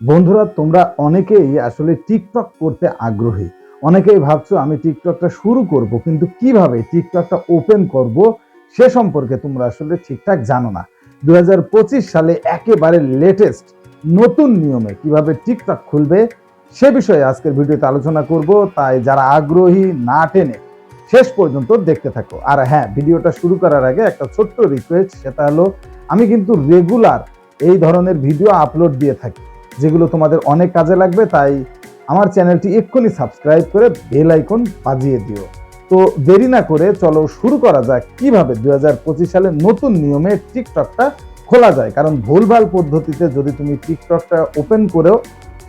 বন্ধুরা, তোমরা অনেকেই আসলে টিকটক করতে আগ্রহী। অনেকেই ভাবছ, আমি টিকটকটা শুরু করব, কিন্তু কীভাবে টিকটকটা ওপেন করব, সে সম্পর্কে তোমরা আসলে ঠিকঠাক জানো না। দু হাজার পঁচিশ সালে একেবারে লেটেস্ট নতুন নিয়মে কীভাবে টিকটক খুলবে, সে বিষয়ে আজকের ভিডিওতে আলোচনা করব। তাই যারা আগ্রহী না টেনে শেষ পর্যন্ত দেখতে থাকো। আর হ্যাঁ ভিডিওটা শুরু করার আগে একটা ছোট্ট রিকোয়েস্ট সেটা হলো, আমি কিন্তু রেগুলার এই ধরনের ভিডিও আপলোড দিয়ে থাকি। যেগুলো তোমাদের অনেক কাজে লাগবে, তাই আমার চ্যানেলটি এক্ষুনি সাবস্ক্রাইব করে বেল আইকন বাজিয়ে দিও। তো দেরি না করে চলো শুরু করা যাক কীভাবে দুই সালে নতুন নিয়মে টিকটকটা খোলা যায়। কারণ ভুলভাল পদ্ধতিতে যদি তুমি টিকটকটা ওপেন করেও,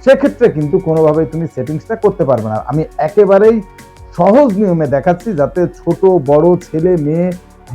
সেক্ষেত্রে কিন্তু কোনোভাবেই তুমি সেটিংসটা করতে পারবে না। আমি একেবারেই সহজ নিয়মে দেখাচ্ছি, যাতে ছোট, বড়, ছেলে, মেয়ে,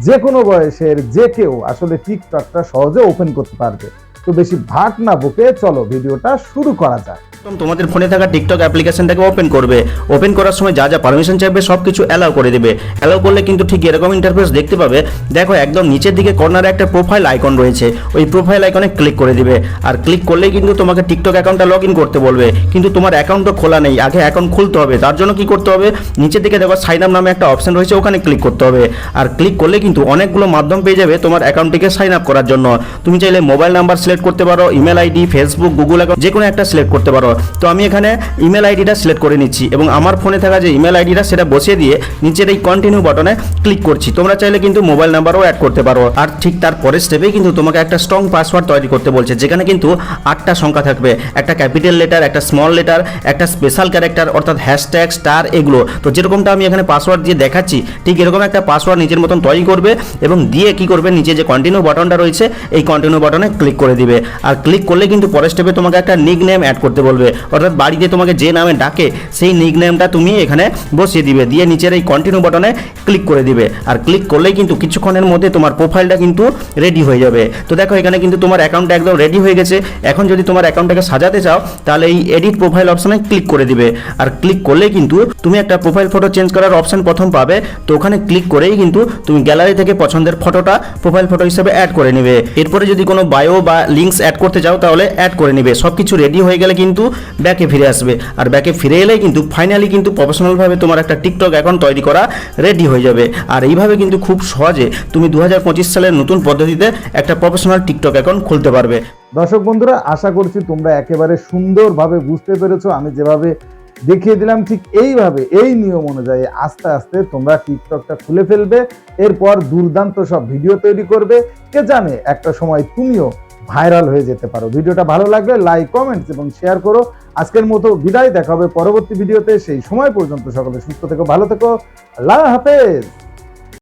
যে কোনো বয়সের যে কেউ আসলে টিকটকটা সহজে ওপেন করতে পারবে। তো বেশি ভাট না বকে, চলো ভিডিওটা শুরু করা যাক। তোমাদের ফোনে থাকা টিকটক অ্যাপ্লিকেশনটাকে ওপেন করবে। ওপেন করার সময় যা যা পারমিশন চাইবে সব কিছু অ্যালাউ করে দেবে। অ্যালাউ করলে কিন্তু ঠিক এরকম ইন্টারফেস দেখতে পাবে। দেখো, একদম নিচের দিকে কর্নারে একটা প্রোফাইল আইকন রয়েছে। ওই প্রোফাইল আইকনে ক্লিক করে দিবে। আর ক্লিক করলেই কিন্তু তোমাকে টিকটক অ্যাকাউন্টটা লগ ইন করতে বলবে। কিন্তু তোমার অ্যাকাউন্টও খোলা নেই। আগে অ্যাকাউন্ট খুলতে হবে। তার জন্য কি করতে হবে? নিচের দিকে দেখো সাইন আপ নামে একটা অপশন রয়েছে। ওখানে ক্লিক করতে হবে। আর ক্লিক করলে কিন্তু অনেকগুলো মাধ্যম পেয়ে যাবে তোমার অ্যাকাউন্টটিকে সাইন আপ করার জন্য। তুমি চাইলে মোবাইল নাম্বার সিলেক্ট করতে পারো email ID Facebook Google account যে কোনো একটা সিলেক্ট করতে পারো। তো আমি এখানে ইমেল আইডিটা সিলেক্ট করে নিচ্ছি এবং আমার ফোনে থাকা যে ইমেল আইডিটা সেটা বসিয়ে দিয়ে নিচের এই কন্টিনিউ বাটনে ক্লিক করছি। তোমরা চাইলে কিন্তু মোবাইল নাম্বারও অ্যাড করতে পারো। আর ঠিক তার পরের স্টেপেই কিন্তু তোমাকে একটা স্ট্রং পাসওয়ার্ড তৈরি করতে বলছে, যেখানে কিন্তু আটটা সংখ্যা থাকবে। একটা ক্যাপিটাল লেটার একটা স্মল লেটার একটা স্পেশাল ক্যারেক্টার অর্থাৎ হ্যাশট্যাগ স্টার এগুলো। তো যেরকমটা আমি এখানে পাসওয়ার্ড দিয়ে দেখাচ্ছি, ঠিক এরকম একটা পাসওয়ার্ড নিজের মতন তৈরি করবে এবং দিয়ে কি করবে, নিচে যে কন্টিনিউ বাটনটা রয়েছে, এই কন্টিনিউ বাটনে ক্লিক করে দিবে। আর ক্লিক করলে কিন্তু পরের স্টেপে তোমাকে একটা নিক নেম অ্যাড করতে বলবে। অর্থাৎ বাড়িতে তোমাকে যে নামে ডাকে, সেই নিক নেমটা তুমি এখানে বসিয়ে দিবে। দিয়ে নিচের এই কন্টিনিউ বাটনে ক্লিক করে দিবে। আর ক্লিক করলেই কিন্তু কিছুক্ষণের মধ্যে তোমার প্রোফাইলটা কিন্তু রেডি হয়ে যাবে। তো দেখো, এখানে কিন্তু তোমার অ্যাকাউন্টটা একদম রেডি হয়ে গেছে। এখন যদি তোমার অ্যাকাউন্টটাকে সাজাতে চাও, তাহলে এই এডিট প্রোফাইল অপশানে ক্লিক করে দিবে। আর ক্লিক করলেই কিন্তু তুমি একটা প্রোফাইল ফটো চেঞ্জ করার অপশান প্রথম পাবে। তো ওখানে ক্লিক করেই কিন্তু তুমি গ্যালারি থেকে পছন্দের ফটোটা প্রোফাইল ফটো হিসেবে অ্যাড করে নেবে। এরপরে যদি কোনো বায়ো বা লিঙ্কস অ্যাড করতে চাও তাহলে অ্যাড করে নেবে। সব কিছু রেডি হয়ে গেলে কিন্তু ব্যাকে ফিরে আসবে। আর ব্যাকে ফিরে এলেই কিন্তু ফাইনালি কিন্তু প্রফেশনালভাবে তোমার একটা টিকটক অ্যাকাউন্ট তৈরি করা রেডি হয়ে যাবে। আর এইভাবে কিন্তু খুব সহজে তুমি দু হাজার পঁচিশ সালের নতুন পদ্ধতিতে একটা প্রফেশনাল টিকটক অ্যাকাউন্ট খুলতে পারবে। দর্শক বন্ধুরা, আশা করছি তোমরা একেবারে সুন্দরভাবে বুঝতে পেরেছ। আমি যেভাবে দেখিয়ে দিলাম, ঠিক এইভাবে, এই নিয়ম অনুযায়ী আস্তে আস্তে তোমরা টিকটকটা খুলে ফেলবে। এরপর দুর্দান্ত সব ভিডিও তৈরি করবে। কে জানে, একটা সময় তুমিও ভাইরাল হয়ে যেতে পারো। ভিডিওটা ভালো লাগলে লাইক কমেন্টস এবং শেয়ার করো। আজকের মতো বিদায়, দেখা হবে পরবর্তী ভিডিওতে। সেই সময় পর্যন্ত সকলে সুস্থ থেকো, ভালো থেকো। আল্লাহ হাফেজ।